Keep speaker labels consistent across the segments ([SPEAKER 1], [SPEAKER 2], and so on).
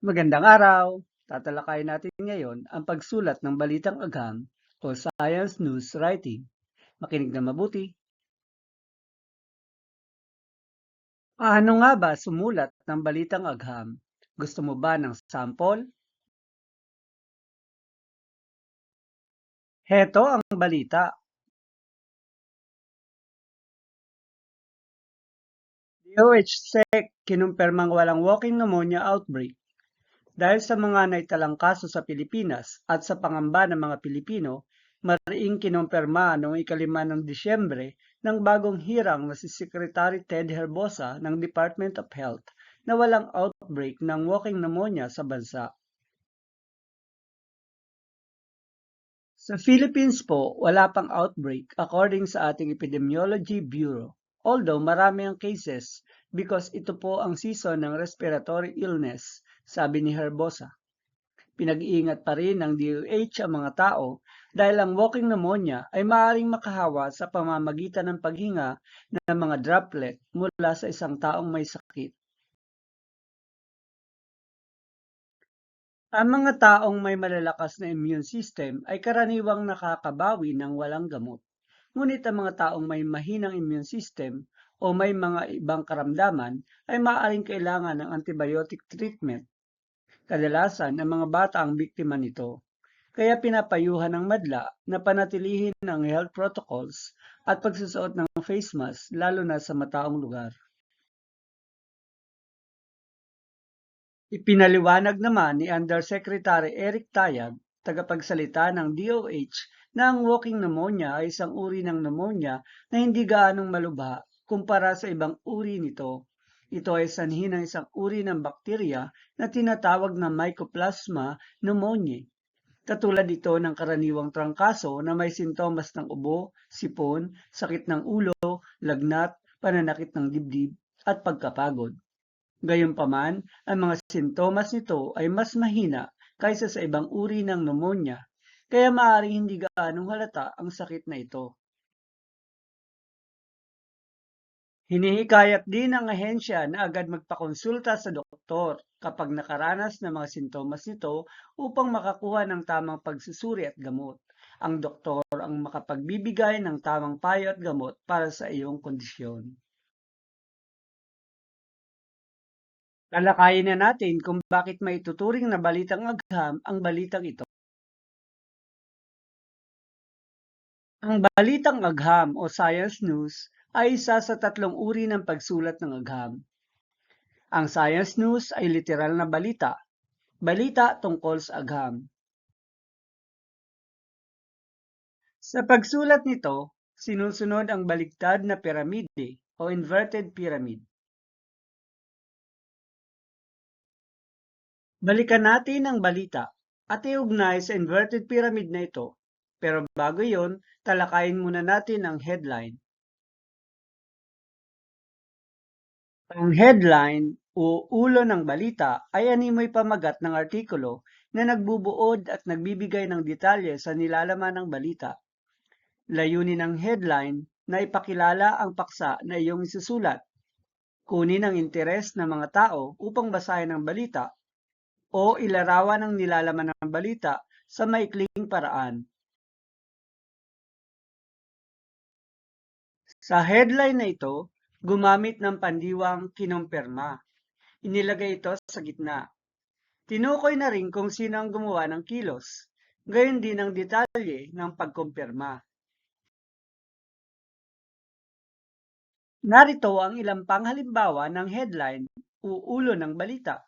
[SPEAKER 1] Magandang araw! Tatalakayin natin ngayon ang pagsulat ng balitang agham o science news writing. Makinig na mabuti. Paano nga ba sumulat ng balitang agham? Gusto mo ba ng sample? Heto ang balita. DOH-SEC kinumpirmang walang walking pneumonia outbreak. Dahil sa mga naitalang kaso sa Pilipinas at sa pangamba ng mga Pilipino, mariing kinumpirma noong ikalima ng Disyembre ng bagong hirang na si Secretary Ted Herbosa ng Department of Health na walang outbreak ng walking pneumonia sa bansa. Sa Philippines po, wala pang outbreak according sa ating Epidemiology Bureau. Although marami ang cases because ito po ang season ng respiratory illness, sabi ni Herbosa. Pinag-iingat pa rin ng DOH ang mga tao dahil ang walking pneumonia ay maaaring makahawa sa pamamagitan ng paghinga ng mga droplet mula sa isang taong may sakit. Ang mga taong may malalakas na immune system ay karaniwang nakakabawi ng walang gamot. Ngunit ang mga taong may mahinang immune system o may mga ibang karamdaman ay maaaring kailangan ng antibiotic treatment. Kadalasan, ang mga bata ang biktima nito. Kaya pinapayuhan ng madla na panatilihin ang health protocols at pagsusuot ng face mask lalo na sa mataong lugar. Ipinaliwanag naman ni Undersecretary Eric Tayag, tagapagsalita ng DOH, na ang walking pneumonia ay isang uri ng pneumonia na hindi gaanong malubha kumpara sa ibang uri nito. Ito ay sanhi ng isang uri ng bakterya na tinatawag na Mycoplasma pneumoniae. Katulad ito ng karaniwang trangkaso na may sintomas ng ubo, sipon, sakit ng ulo, lagnat, pananakit ng dibdib, at pagkapagod. Gayunpaman, ang mga sintomas nito ay mas mahina kaysa sa ibang uri ng pneumonia, kaya maaaring hindi gaanong halata ang sakit na ito. Hinihikayat din ng ahensya na agad magpakonsulta sa doktor kapag nakaranas ng mga sintomas nito upang makakuha ng tamang pagsusuri at gamot. Ang doktor ang makapagbibigay ng tamang payo at gamot para sa iyong kondisyon. Talakayin na natin kung bakit may tuturing na balitang agham ang balitang ito. Ang balitang agham o science news ay isa sa tatlong uri ng pagsulat ng agham. Ang science news ay literal na balita, balita tungkol sa agham. Sa pagsulat nito, sinusunod ang baligtad na piramide o inverted pyramid. Balikan natin ang balita at iugnay sa inverted pyramid na ito. Pero bago yon, talakayin muna natin ang headline. Ang headline o ulo ng balita ay animoy pamagat ng artikulo na nagbubuod at nagbibigay ng detalye sa nilalaman ng balita. Layunin ng headline na ipakilala ang paksa na iyong isusulat. Kunin ang interes ng mga tao upang basahin ang balita o ilarawan ang nilalaman ng balita sa maikling paraan. Sa headline na ito, gumamit ng pandiwang kinumpirma. Inilagay ito sa gitna. Tinukoy na rin kung sino ang gumawa ng kilos, gayon din ang detalye ng pagkumpirma. Narito ang ilang panghalimbawa ng headline o ulo ng balita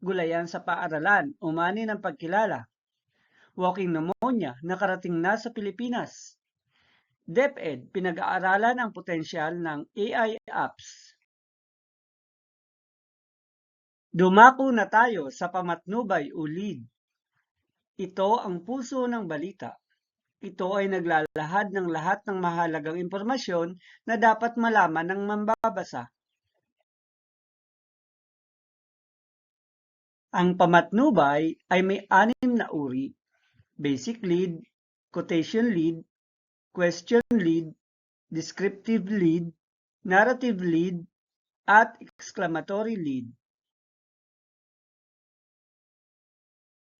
[SPEAKER 1] gulayan sa paaralan, umani ng pagkilala. Walking pneumonia, nakarating na sa Pilipinas. DepEd, pinag-aaralan ang potensyal ng AI apps. Dumako na tayo sa pamatnubay o lead. Ito ang puso ng balita. Ito ay naglalahad ng lahat ng mahalagang impormasyon na dapat malaman ng mambabasa. Ang pamatnubay ay may anim na uri, basic lead, quotation lead, question lead, descriptive lead, narrative lead, at exclamatory lead.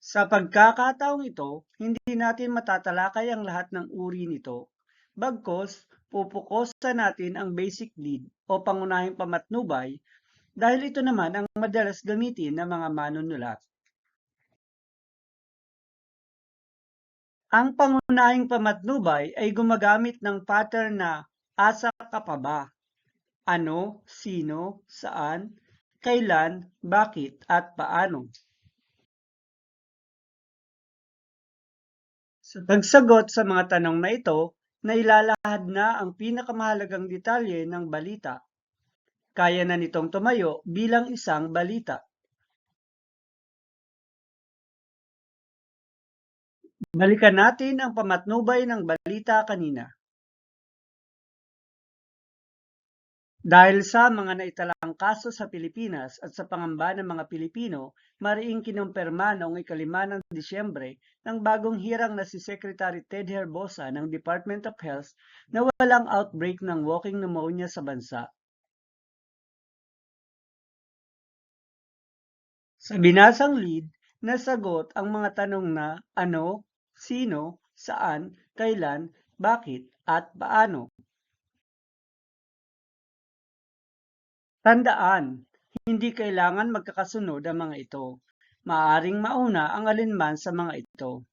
[SPEAKER 1] Sa pagkakataong ito, hindi natin matatalakay ang lahat ng uri nito. Bagkos, pupukosan natin ang basic need o pangunahing pamatnubay dahil ito naman ang madalas gamitin ng mga manunulat. Ang pangunahing pamatnubay ay gumagamit ng pattern na asa ka pa ba? Ano, sino, saan, kailan, bakit, at paano. Sa pagsagot sa mga tanong na ito, nailalahad na ang pinakamahalagang detalye ng balita. Kaya na nitong tumayo bilang isang balita. Balikan natin ang pamatnubay ng balita kanina. Dahil sa mga naitalang kaso sa Pilipinas at sa pangamba ng mga Pilipino, mariing kinumpirma noong ikalima ng Disyembre ng bagong hirang na si Secretary Ted Herbosa ng Department of Health na walang outbreak ng walking pneumonia sa bansa. Sa binasang lead, nasagot ang mga tanong na ano, sino, saan, kailan, bakit, at paano. Tandaan, hindi kailangan magkakasunod ang mga ito. Maaring mauna ang alinman sa mga ito.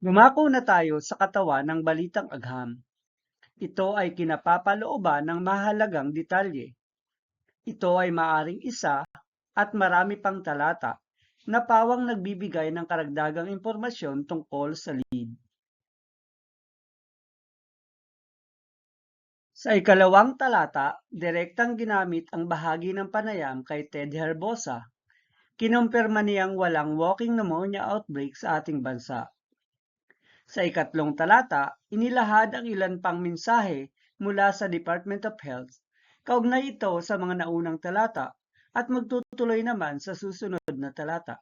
[SPEAKER 1] Dumako na tayo sa katawan ng balitang agham. Ito ay kinapapalooban ng mahalagang detalye. Ito ay maaring isa at marami pang talata na pawang nagbibigay ng karagdagang impormasyon tungkol sa lead. Sa ikalawang talata, direktang ginamit ang bahagi ng panayam kay Ted Herbosa. Kinumpirma niyang walang walking pneumonia outbreak sa ating bansa. Sa ikatlong talata, inilahad ang ilan pang mensahe mula sa Department of Health. Kaugnay ito sa mga naunang talata at magtutuloy naman sa susunod na talata.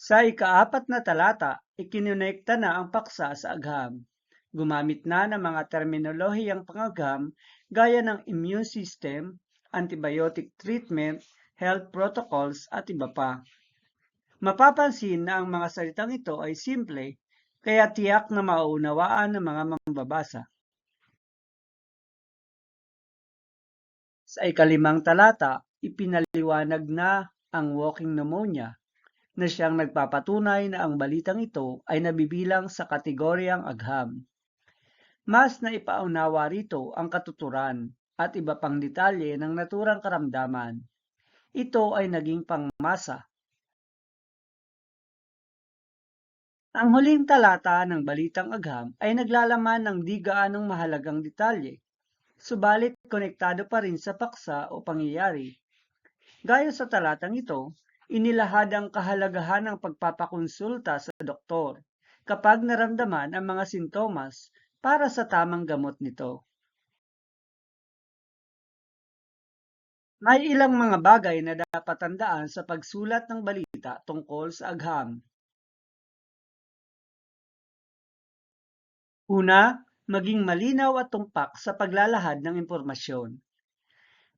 [SPEAKER 1] Sa ikaapat na talata, ikinonekta na ang paksa sa agham. Gumamit na ng mga terminolohiyang pangagham gaya ng immune system, antibiotic treatment, health protocols at iba pa. Mapapansin na ang mga salitang ito ay simple, kaya tiyak na mauunawaan ng mga mambabasa. Sa ikalimang talata, ipinaliwanag na ang walking pneumonia na siyang nagpapatunay na ang balitang ito ay nabibilang sa kategoryang agham. Mas naipaunawa rito ang katuturan at iba pang detalye ng naturang karamdaman. Ito ay naging pangmasa. Ang huling talata ng Balitang Agham ay naglalaman ng di gaanong mahalagang detalye, subalit konektado pa rin sa paksa o pangyayari. Gaya sa talatang ito, inilahad ang kahalagahan ng pagpapakonsulta sa doktor kapag naramdaman ang mga sintomas para sa tamang gamot nito. May ilang mga bagay na dapat tandaan sa pagsulat ng balita tungkol sa agham. Una, maging malinaw at tumpak sa paglalahad ng impormasyon.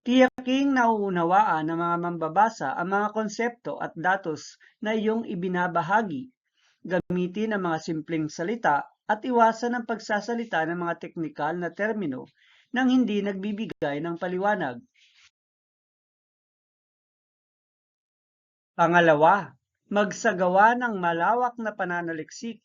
[SPEAKER 1] Tiyaking nauunawaan ng mga mambabasa ang mga konsepto at datos na iyong ibinabahagi. Gamitin ang mga simpleng salita at iwasan ang pagsasalita ng mga teknikal na termino nang hindi nagbibigay ng paliwanag. Pangalawa, magsagawa ng malawak na pananaliksik.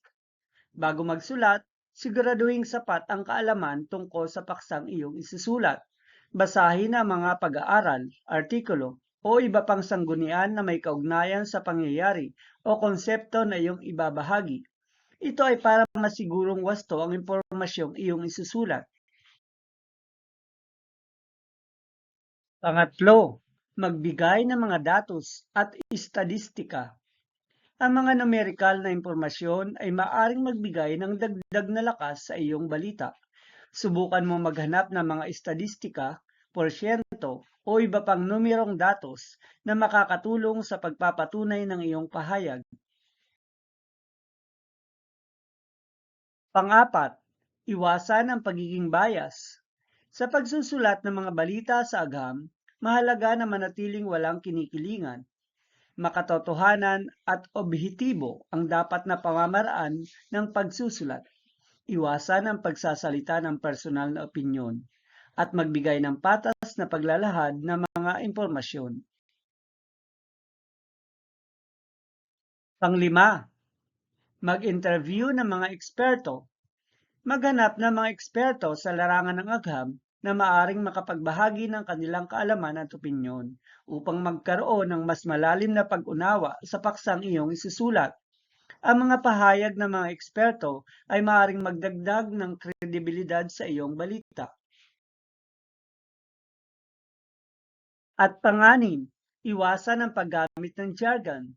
[SPEAKER 1] Bago magsulat, siguraduhing sapat ang kaalaman tungkol sa paksang iyong isusulat. Basahin ang mga pag-aaral, artikulo, o iba pang sanggunian na may kaugnayan sa pangyayari o konsepto na iyong ibabahagi ito ay para masigurong wasto ang impormasyong iyong isusulat. Pangatlo, magbigay ng mga datos at estadistika. Ang mga numerical na impormasyon ay maaring magbigay ng dagdag na lakas sa iyong balita. Subukan mo maghanap ng mga estadistika, porsyento, o iba pang numerong datos na makakatulong sa pagpapatunay ng iyong pahayag. Pang-apat, iwasan ang pagiging bias. Sa pagsusulat ng mga balita sa agham, mahalaga na manatiling walang kinikilingan. Makatotohanan at objektibo ang dapat na pamamaraan ng pagsusulat. Iwasan ang pagsasalita ng personal na opinyon at magbigay ng patas na paglalahad ng mga impormasyon. Panglima, mag-interview ng mga eksperto. Maghanap ng mga eksperto sa larangan ng agham na maaring makapagbahagi ng kanilang kaalaman at opinyon upang magkaroon ng mas malalim na pag-unawa sa paksang iyong isusulat. Ang mga pahayag ng mga eksperto ay maaring magdagdag ng kredibilidad sa iyong balita. At panganim, iwasan ang paggamit ng jargon.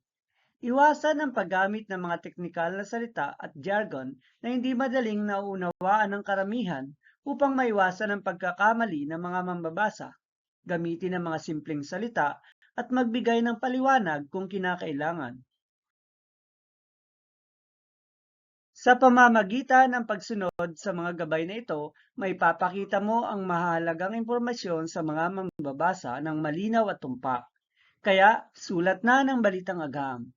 [SPEAKER 1] Iwasan ang paggamit ng mga teknikal na salita at jargon na hindi madaling nauunawaan ng karamihan upang maiwasan ang pagkakamali ng mga mambabasa. Gamitin ang mga simpleng salita at magbigay ng paliwanag kung kinakailangan. Sa pamamagitan ng pagsunod sa mga gabay na ito, may papakita mo ang mahalagang impormasyon sa mga mambabasa ng malinaw at tumpak. Kaya, sulat na ng Balitang Agam.